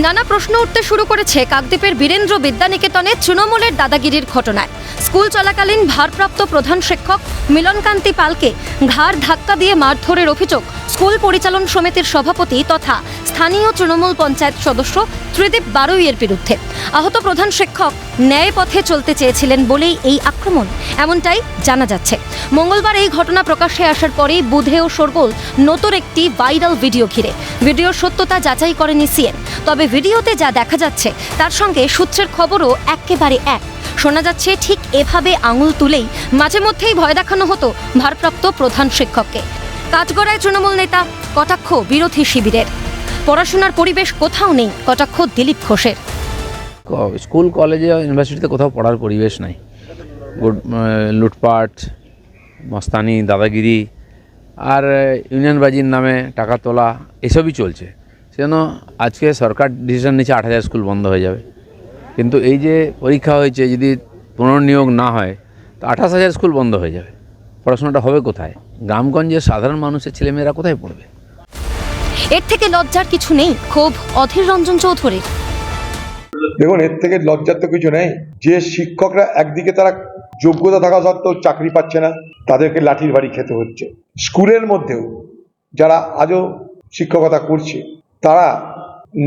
নানা প্রশ্ন উঠতে শুরু করেছে কাকদ্বীপের বীরেন্দ্র বিদ্যানিকেতনে তৃণমূলের দাদাগিরির ঘটনায়। স্কুল চলাকালীন ভারপ্রাপ্ত প্রধান শিক্ষক মিলনকান্তি পালকে ঘাড় ধাক্কা দিয়ে মারধরের অভিযোগ স্কুল পরিচালন সমিতির সভাপতি তথা স্থানীয় তৃণমূল পঞ্চায়েত সদস্য ত্রিদীপ বারুইয়ের বিরুদ্ধে। আহত প্রধান শিক্ষক ন্যায় পথে চলতে চেয়েছিলেন বলেই এই আক্রমণ এমনটাই জানা যাচ্ছে। মঙ্গলবার এই ঘটনা প্রকাশ্যে আসার পরেই বুধে ও শোরগোল নতুন একটি ভাইরাল ভিডিও ঘিরে। ভিডিওর সত্যতা যাচাই করেনি সিএন তবে ভিডিওতে যা দেখা যাচ্ছে, তার সঙ্গে সূত্রের খবরও একেবারে এক। শোনা যাচ্ছে, ঠিক এভাবে আঙুল তুলেই মাঝে মধ্যেই ভয় দেখানো হতো ভারপ্রাপ্ত প্রধান শিক্ষককে। কাঠগড়ায় তৃণমূল নেতা কটাক্ষ বিরোধী শিবিরের। পড়াশোনার পরিবেশ কোথাও নেই, কটাক্ষ দিলীপ ঘোষের। স্কুল, কলেজে ইউনিভার্সিটিতে কোথাও পড়ার পরিবেশ নাই। লুটপাট, মস্তানি, দাদাগিরি আর ইউনিয়নবাজির নামে টাকা তোলা এসবই চলছে। সেজন্য আজকে সরকার ডিসিশন নিচ্ছে আট হাজার স্কুল বন্ধ হয়ে যাবে। কিন্তু এই যে পরীক্ষা হয়েছে, যদি পুনর্নিয়োগ না হয়, তো আঠাশ হাজার স্কুল বন্ধ হয়ে যাবে। পড়াশোনাটা হবে কোথায়? গ্রামগঞ্জের সাধারণ মানুষের ছেলেমেয়েরা কোথায় পড়বে? এর থেকে লজ্জার কিছু নেই ক্ষোভ অধীর রঞ্জন চৌধুরীর দেখুন এর থেকে লজ্জার তো কিছু নেই। যে শিক্ষকরা একদিকে তারা যোগ্যতা থাকা সত্ত্বেও চাকরি পাচ্ছে না তাদেরকে লাঠির বাড়ি খেতে হচ্ছে। স্কুলের মধ্যেও যারা আজও শিক্ষকতা করছে তারা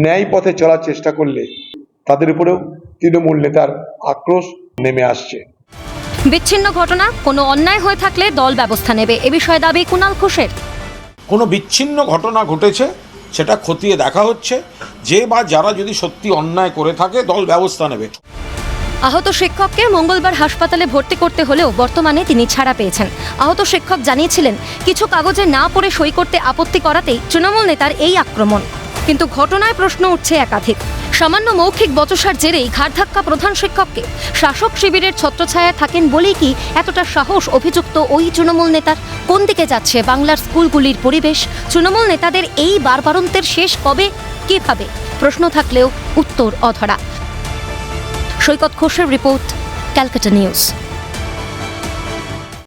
ন্যায় পথে চলার চেষ্টা করলে তাদের উপরেও তৃণমূল নেতার আক্রোশ নেমে আসছে। বিচ্ছিন্ন ঘটনা কোনো অন্যায় হয়ে থাকলে দল ব্যবস্থা নেবে। এ বিষয়ে দাবি কুণাল ঘোষের। কোনো বিচ্ছিন্ন ঘটনা ঘটেছে সেটা খতিয়ে দেখা হচ্ছে। যে বা যারা যদি সত্যি অন্যায় করে থাকে দল ব্যবস্থা নেবে। আহত শিক্ষককে মঙ্গলবার হাসপাতালে ভর্তি করতে হলেও বর্তমানে তিনি ছাড়া পেয়েছেন। আহত শিক্ষক জানিয়েছিলেন কিছু কাগজে না পড়ে সই করতে আপত্তি করাতেই তৃণমূল নেতার এই আক্রমণ। কিন্তু ঘটনায় প্রশ্ন উঠছে একাধিক। সামান্য মৌখিক বচসার জেরেই ঘাড়ধাক্কা প্রধান শিক্ষককে। শাসক শিবিরের ছত্রছায়ায় থাকেন বলেই কি এতটা সাহস অভিযুক্ত ওই তৃণমূল নেতার? কোন দিকে যাচ্ছে বাংলার স্কুলগুলির পরিবেশ? তৃণমূল নেতাদের এই বারবারন্তের শেষ কবে? কীভাবে প্রশ্ন থাকলেও উত্তর অধরা। সৈকত ঘোষের রিপোর্ট, ক্যালকাটা নিউজ।